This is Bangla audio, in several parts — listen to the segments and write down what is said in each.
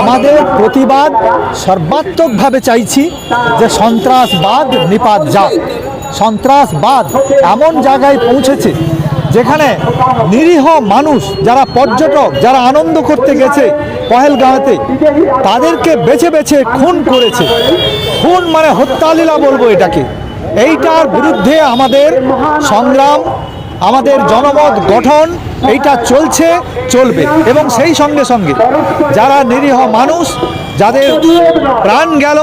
আমাদের প্রতিবাদ সর্বাত্মকভাবে চাইছি যে সন্ত্রাসবাদ নিপাত যাক। সন্ত্রাসবাদ এমন জায়গায় পৌঁছেছে যেখানে নিরীহ মানুষ, যারা পর্যটক, যারা আনন্দ করতে গেছে পহেলগাঁওতে, তাদেরকে বেছে বেছে খুন করেছে। খুন মানে হত্যালীলা বলব এটাকে। এইটার বিরুদ্ধে আমাদের সংগ্রাম আমাদের জনমত গঠন, এইটা চলছে, চলবে। এবং সেই সঙ্গে সঙ্গে যারা নিরীহ মানুষ, যাদের প্রাণ গেল,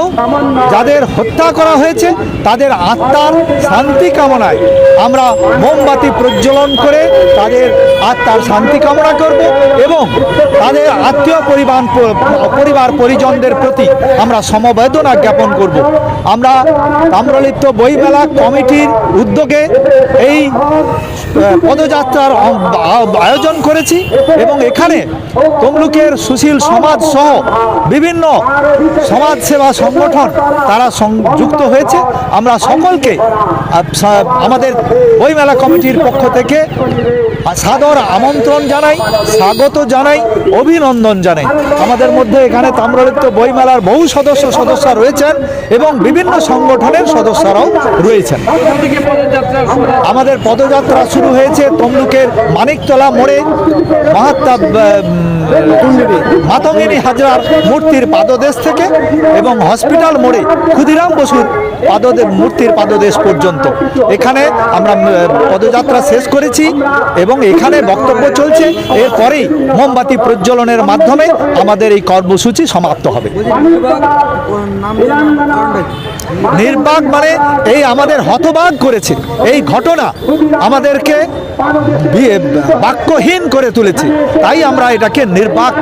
যাদের হত্যা করা হয়েছে, তাদের আত্মার শান্তি কামনায় আমরা মোমবাতি প্রজ্বলন করে তাদের আত্মার শান্তি কামনা করব এবং তাদের আত্মীয় পরিবার পরিবার পরিজনদের প্রতি আমরা সমবেদনা জ্ঞাপন করব। আমরা তাম্রলিপ্ত বইমেলা কমিটির উদ্যোগে এই পদযাত্রার আয়োজন করেছি এবং এখানে তমলুকের সুশীল সমাজ সহ বিভিন্ন সমাজসেবা সংগঠন তারা সংযুক্ত হয়েছে। আমরা সকলকে আমাদের বইমেলা কমিটির পক্ষ থেকে সাদর আমন্ত্রণ জানাই, স্বাগত জানাই, অভিনন্দন জানাই। আমাদের মধ্যে এখানে তাম্রলিপ্ত বইমেলার বহু সদস্য সদস্য রয়েছেন এবং বিভিন্ন সংগঠনের সদস্যরাও রয়েছেন। আমাদের পদযাত্রা শুরু হয়েছে তমলুকের মানিকতলা মোড়ে। মহাত্মা মাতঙ্গিনী হাজরার মূর্তির পাদদেশ থেকে এবং হসপিটাল মোড়ে ক্ষুদিরাম বসুর পাদদে মূর্তির পাদদেশ পর্যন্ত। এখানে আমরা পদযাত্রা শেষ করেছি এবং এখানে বক্তব্য চলছে। এরপরেই মোমবাতি প্রজ্বলনের মাধ্যমে আমাদের এই কর্মসূচি সমাপ্ত হবে। নির্বাক মানে এই আমাদের হতবাক করেছে। এই ঘটনা আমাদেরকে বাক্যহীন করে তুলেছে। তাই আমরা এটাকে নির্বাক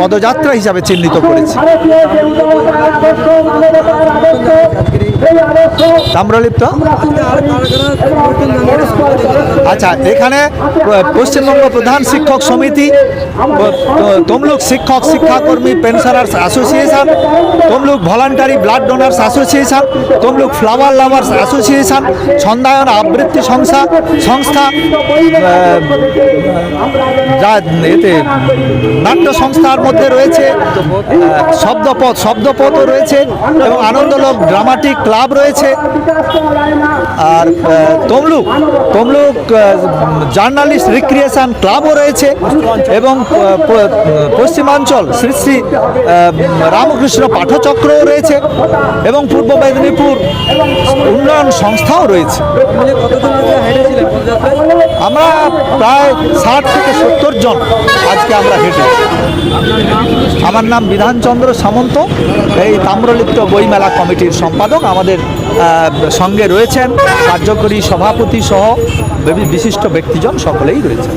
পদযাত্রা হিসাবে চিহ্নিত করেছি। তাম্রলিপ্ত আচ্ছা এখানে পশ্চিমবঙ্গ প্রধান শিক্ষক সমিতি, তমলুক শিক্ষক শিক্ষাকর্মী pensioners association, Tamluk voluntary blood donors association Tamluk flower lovers association ছন্দায়ন আবৃত্তি সংস্থা সংস্থা যা এতে নাট্য সংস্থার মধ্যে রয়েছে শব্দপথ, শব্দপথও রয়েছে, এবং আনন্দলোক ড্রামাটিক ক্লাব রয়েছে। আর তমলুক তমলুক জার্নালিস্ট রিক্রিয়েশন ক্লাবও রয়েছে এবং পশ্চিমাঞ্চল শ্রী শ্রী রামকৃষ্ণ পাঠচক্রও রয়েছে এবং পূর্ব মেদিনীপুর উন্নয়ন সংস্থাও রয়েছে। আমরা প্রায় ষাট থেকে সত্তর জন আজকে আমরা হেঁটে আমার নাম বিধানচন্দ্র সামন্ত, এই তাম্রলিপ্ত বইমেলা কমিটির সম্পাদক। আমাদের সঙ্গে রয়েছেন কার্যকরী সভাপতি সহ বিশিষ্ট ব্যক্তিজন সকলেই রয়েছেন।